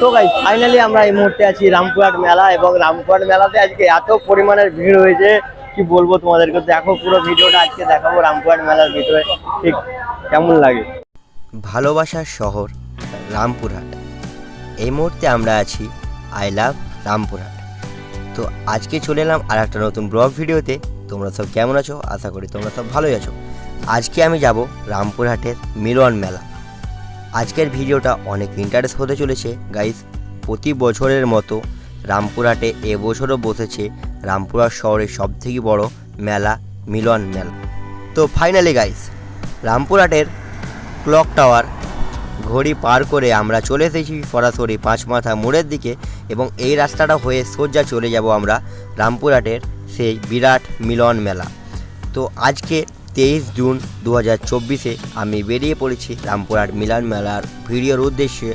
তো গাই ফাইনালি আমরা এই মুহূর্তে আছি রামপুরহাট মেলা এবং রামপুরহাট মেলাতে আজকে এত পরিমাণের ভিড় হয়েছে, কি বলব তোমাদেরকে? দেখো পুরো ভিডিওটা আজকে দেখাবো রামপুরহাট মেলার ভিতরে, ঠিক কেমন লাগে? ভালোবাসার শহর, রামপুরহাট। এই মুহূর্তে আমরা আছি আই লাভ রামপুরহাট। তো আজকে চলে এলাম আর একটা নতুন ব্লগ ভিডিওতে। তোমরা সব কেমন আছো? আশা করি তোমরা সব ভালোই আছো। আজকে আমি যাব রামপুরহাটের মিলন মেলা। আজকের ভিডিওটা অনেক ইন্টারেস্ট হতে চলেছে। গাইস প্রতি বছরের মতো রামপুরহাটে এবছরও বসেছে রামপুরহাট শহরের সবথেকে বড় মেলা, মিলন মেলা। তো ফাইনালি গাইস রামপুরহাটের ক্লক টাওয়ার ঘড়ি পার করে আমরা চলে এসেছি সরাসরি পাঁচ মাথা মোড়ের দিকে এবং এই রাস্তাটা হয়ে সোজা চলে যাব আমরা রামপুরহাটের সেই বিরাট মিলন মেলা। তো আজকে তেইশ জুন দু হাজার চব্বিশে আমি বেরিয়ে পড়েছি রামপুরহাট মিলন মেলার ভিডিওর উদ্দেশ্যে।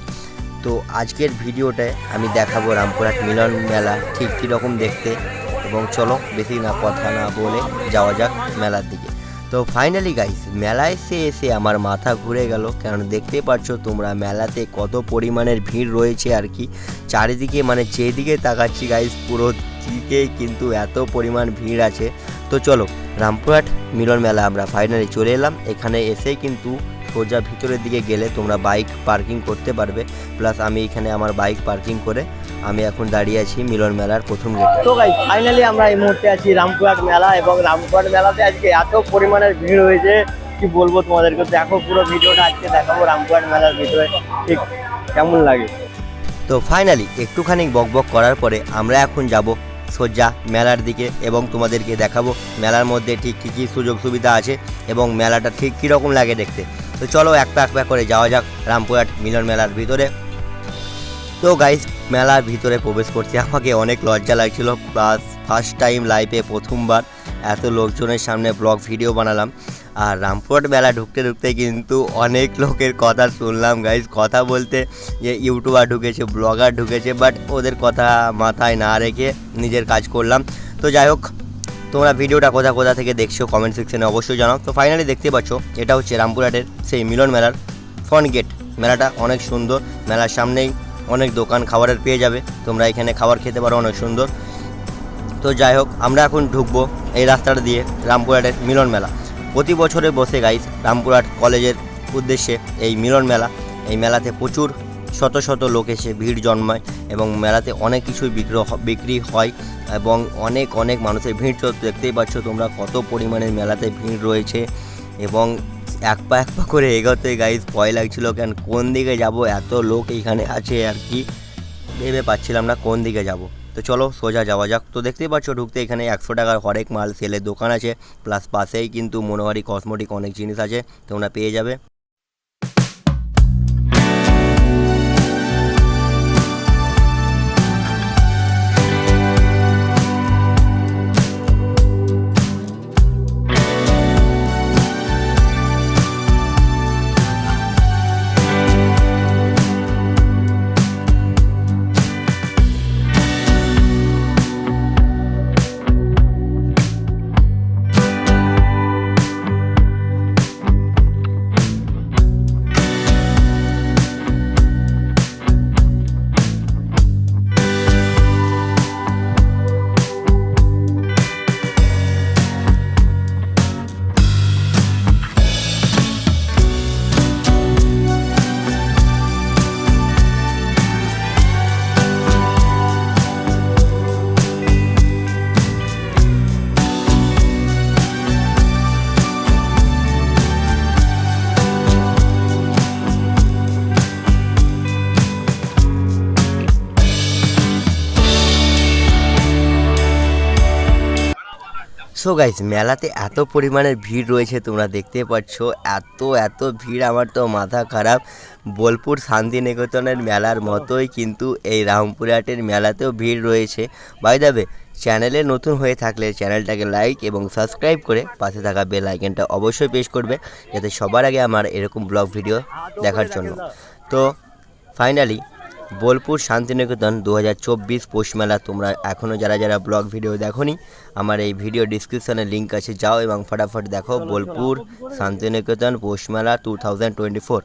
তো আজকের ভিডিওটায় আমি দেখাবো রামপুরহাট মিলন মেলা ঠিক কীরকম দেখতে এবং চলো বেশি না কথা না বলে যাওয়া যাক মেলার দিকে। তো ফাইনালি গাইস মেলায় এসে এসে আমার মাথা ঘুরে গেল, কারণ দেখতেই পারছ তোমরা মেলাতে কত পরিমাণের ভিড় রয়েছে আর কি। চারিদিকে মানে যেদিকে তাকাচ্ছি গাইস পুরো দিকেই কিন্তু এত পরিমাণ ভিড় আছে। তো চলো রামপুরহাট মিলন মেলা আমরা ফাইনালি চলে এলাম। এখানে এসেই কিন্তু সোজা ভিতরের দিকে গেলে তোমরা বাইক পার্কিং করতে পারবে। প্লাস আমি এখানে আমার বাইক পার্কিং করে আমি এখন দাঁড়িয়ে আছি মিলন মেলার প্রথম গেটে। তো গাই ফাইনালি আমরা এই মুহূর্তে আছি রামপুরহাট মেলা এবং রামপুরহাট মেলাতে আজকে এত পরিমাণের ভিড় হয়েছে। কি বলব তোমাদেরকে? দেখো পুরো ভিডিওটা আজকে দেখাবো রামপুরহাট মেলার ভিতরে। ঠিক কেমন লাগে? তো ফাইনালি একটুখানি বকবক করার পরে আমরা এখন যাব সোজা মেলার দিকে এবং তোমাদেরকে দেখাবো মেলার মধ্যে ঠিক কী কী সুযোগ সুবিধা আছে এবং মেলাটা ঠিক কীরকম লাগে দেখতে। তো চলো এক প্যাক প্যাক করে যাওয়া যাক রামপুরহাট মিলন মেলার ভিতরে। তো গাইস মেলার ভিতরে প্রবেশ করতে আমাকে অনেক লজ্জা লাগছিল প্লাস ফার্স্ট টাইম লাইফে প্রথমবার এত লোকজনের সামনে ব্লগ ভিডিও বানালাম। আর রামপুরহাট মেলা ঢুকতে ঢুকতে কিন্তু অনেক লোকের কথা শুনলাম গাইস কথা বলতে যে ইউটিউবার ঢুকেছে ব্লগার ঢুকেছে বাট ওদের কথা মাথায় না রেখে নিজের কাজ করলাম। তো যাই হোক, তোমরা ভিডিওটা কোথা কোথা থেকে দেখছ কমেন্ট সেকশনে অবশ্যই জানাও। তো ফাইনালি দেখতে পাচ্ছ, এটা হচ্ছে রামপুরহাটের সেই মিলন মেলার ফ্রন্ট গেট মেলাটা অনেক সুন্দর, মেলার সামনেই অনেক দোকান খাবারের পেয়ে যাবে। তোমরা এখানে খাবার খেতে পারো, অনেক সুন্দর। তো যাই হোক, আমরা এখন ঢুকবো এই রাস্তাটা দিয়ে রামপুরহাটের মিলন মেলা। প্রতি বছরে বসে গাইস রামপুরহাট কলেজের উদ্দেশ্যে এই মিলন মেলা। এই মেলাতে প্রচুর শত শত লোক এসে ভিড় জন্মায় এবং মেলাতে অনেক কিছুই বিক্রি বিক্রি হয় এবং অনেক অনেক মানুষের ভিড়। দেখতেই পাচ্ছ তোমরা কত পরিমাণে মেলাতে ভিড় রয়েছে এবং এক পা এক পা করে এগোতে গাইস ভয় লাগছিল কেন কোন দিকে যাব, এত লোক এইখানে আছে আর কি। ভেবে পাচ্ছিলাম না কোন দিকে যাব। তো চলো সোজা যাওয়া যাক। তো দেখতেই পাচ্ছ, ঢুকতে এখানে একশো টাকার হরেক মাল, সেলের দোকান আছে প্লাস পাশেই কিন্তু মনোহারি কসমেটিক অনেক জিনিস আছে, তোমরা পেয়ে যাবে। সো গাইস মেলাতে এত পরিমাণের ভিড় রয়েছে, তোমরা দেখতে পাচ্ছ। এত এত ভিড়, আমার তো মাথা খারাপ। বোলপুর শান্তিনিকেতনের মেলার মতোই কিন্তু এই রামপুরহাটের মেলাতেও ভিড় রয়েছে। বাই দাবে চ্যানেলে নতুন হয়ে থাকলে চ্যানেলটাকে লাইক এবং সাবস্ক্রাইব করে পাশে থাকা বেল আইকনটা অবশ্যই প্রেস করবে, যাতে সবার আগে আমার এরকম ব্লগ ভিডিও দেখার জন্য। তো ফাইনালি বোলপুর শান্তিনিকেতন দু হাজার চব্বিশ পৌষ মেলা। তোমরা এখনও যারা যারা ব্লগ ভিডিও দেখোনি, আমার এই ভিডিও ডিসক্রিপশানে লিঙ্ক আছে, যাও এবং ফটাফট দেখো Bolpur Santiniketan Poushmela two thousand twenty four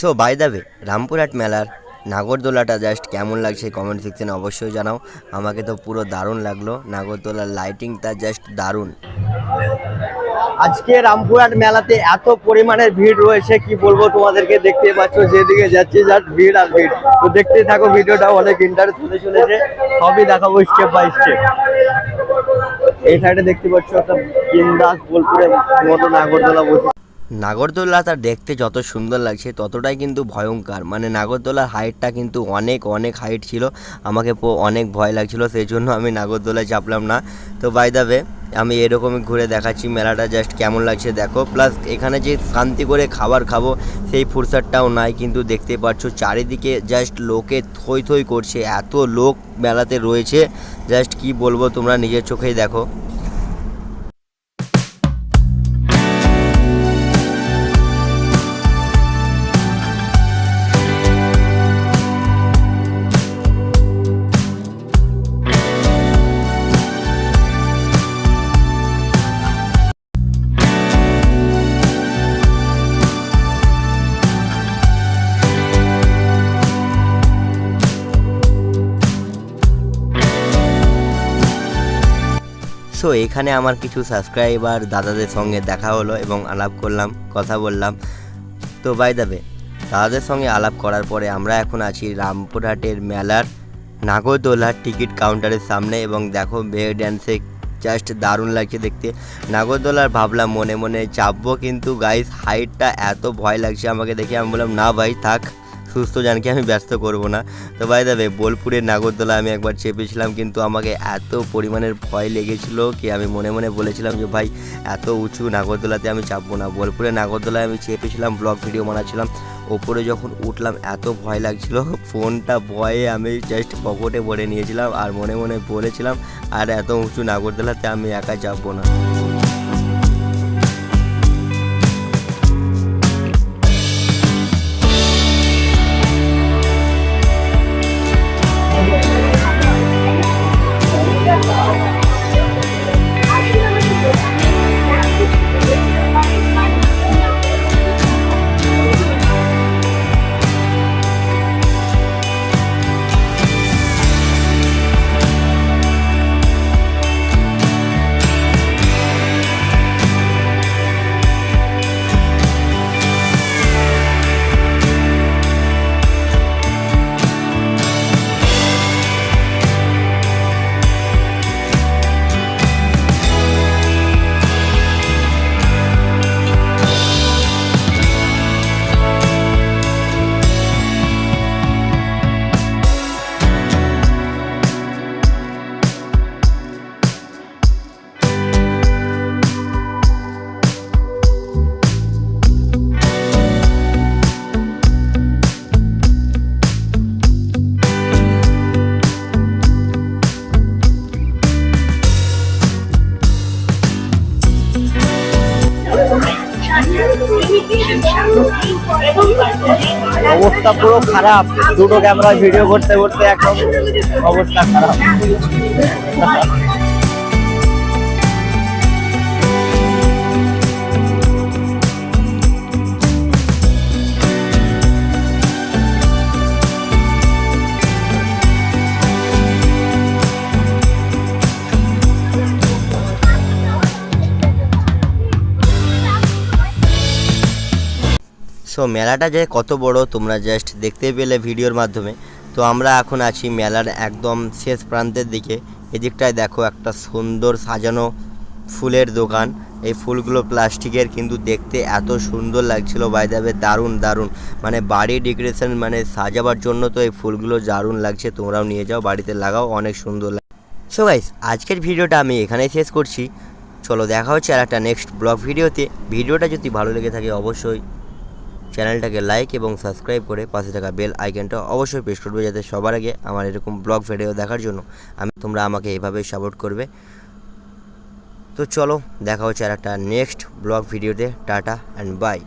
so bye দাবে Rampurhat মেলার নাগরদোলাটা জাস্ট কেমন লাগছে কমেন্ট সেকশনে অবশ্যই জানাও। আমাকে তো পুরো দারুণ লাগল। নাগরদোলার লাইটিংটা জাস্ট দারুণ। আজকে রামপুরহাট মেলাতে এত পরিমাণের ভিড় রয়েছে, কি বলব তোমাদেরকে? দেখতে পাচ্ছ, যেদিকে যাচ্ছে জাস্ট ভিড় আর ভিড়। তো দেখতে থাকো, ভিডিওটা অনেক ইন্টারেস্ট হতে চলেছে। সবই দেখাবো স্টেপ বাই স্টেপ এই সাইডে দেখতে পাচ্ছ একটা বিন্দাস বোলপুরের মতো নাগরদোলা বসে। নাগরদোলা তার দেখতে যত সুন্দর লাগছে, ততটাই কিন্তু ভয়ঙ্কর। মানে নাগরদোলার হাইটটা কিন্তু অনেক অনেক হাইট ছিল। আমাকে অনেক ভয় লাগছিল, সেই জন্য আমি নাগরদোলায় চাপলাম না। তো বাই দাবে আমি এরকমই ঘুরে দেখাচ্ছি মেলাটা জাস্ট কেমন লাগছে দেখো। প্লাস এখানে যে শান্তি করে খাবার খাব, সেই ফুরসাদটাও নাই, কিন্তু দেখতে পাচ্ছ চারিদিকে জাস্ট লোকে থই থই করছে। এত লোক মেলাতে রয়েছে। জাস্ট কি বলব তোমরা নিজের চোখেই দেখো। সো এখানে আমার কিছু সাবস্ক্রাইবার দাদাদের সঙ্গে দেখা হলো এবং আলাপ করলাম, কথা বললাম। তো বাই দাবে দাদাদের সঙ্গে আলাপ করার পরে আমরা এখন আছি রামপুরহাটের মেলার নাগরদোলার টিকিট কাউন্টারের সামনে এবং দেখো বে ড্যান্সে জাস্ট দারুণ লাগছে দেখতে। নাগরদোলার ভাবলাম মনে মনে চাপবো কিন্তু গাইস হাইটটা এত ভয় লাগছে আমাকে দেখে। আমি বললাম, না ভাই, থাক। সুস্থ, জানকে আমি ব্যস্ত করব না। তো ভাই দাবে বোলপুরের নাগরদোলা আমি একবার চেপেছিলাম, কিন্তু আমাকে এত পরিমাণের ভয় লেগেছিল কি আমি মনে মনে বলেছিলাম যে, ভাই, এত উঁচু নাগরদোলাতে আমি চাপবো না। বোলপুরের নাগরদোলায় আমি চেপেছিলাম ব্লগ ভিডিও বানাচ্ছিলাম। ওপরে যখন উঠলাম, এত ভয় লাগছিল, ফোনটা ভয়ে আমি জাস্ট পকেটে ভরে নিয়েছিলাম আর মনে মনে বলেছিলাম, আর এত উঁচু নাগরদোলাতে আমি একা চাপবো না। অবস্থা পুরো খারাপ। দুটো ক্যামেরায় ভিডিও করতে করতে এখন অবস্থা খারাপ। সো মেলাটা যে কত বড় তোমরা জাস্ট দেখতে পেলে ভিডিওর মাধ্যমে। তো আমরা এখন আছি মেলার একদম শেষ প্রান্তের দিকে। এদিকটায় দেখো একটা সুন্দর সাজানো ফুলের দোকান। এই ফুলগুলো প্লাস্টিকের, কিন্তু দেখতে এত সুন্দর লাগছিল। বাইদাবে দারুণ দারুণ। মানে বাড়ি ডেকোরেশন মানে সাজাবার জন্য তো এই ফুলগুলো দারুণ লাগছে। তোমরাও নিয়ে যাও, বাড়িতে লাগাও, অনেক সুন্দর লাগে সো গাইস আজকের ভিডিওটা আমি এখানেই শেষ করছি। চলো দেখা হচ্ছে আর একটা নেক্সট ব্লগ ভিডিওতে। ভিডিওটা যদি ভালো লেগে থাকে, অবশ্যই চ্যানেলটাকে লাইক এবং সাবস্ক্রাইব করে পাশে থাকা বেল আইকনটা অবশ্যই প্রেস করবে যাতে সবার আগে আমার এরকম ব্লগ ভিডিও দেখার জন্য আমি তোমরা আমাকে এভাবেই সাপোর্ট করবে। তো চলো, দেখা হচ্ছে আর একটা নেক্সট ব্লগ ভিডিওতে টাটা অ্যান্ড বাই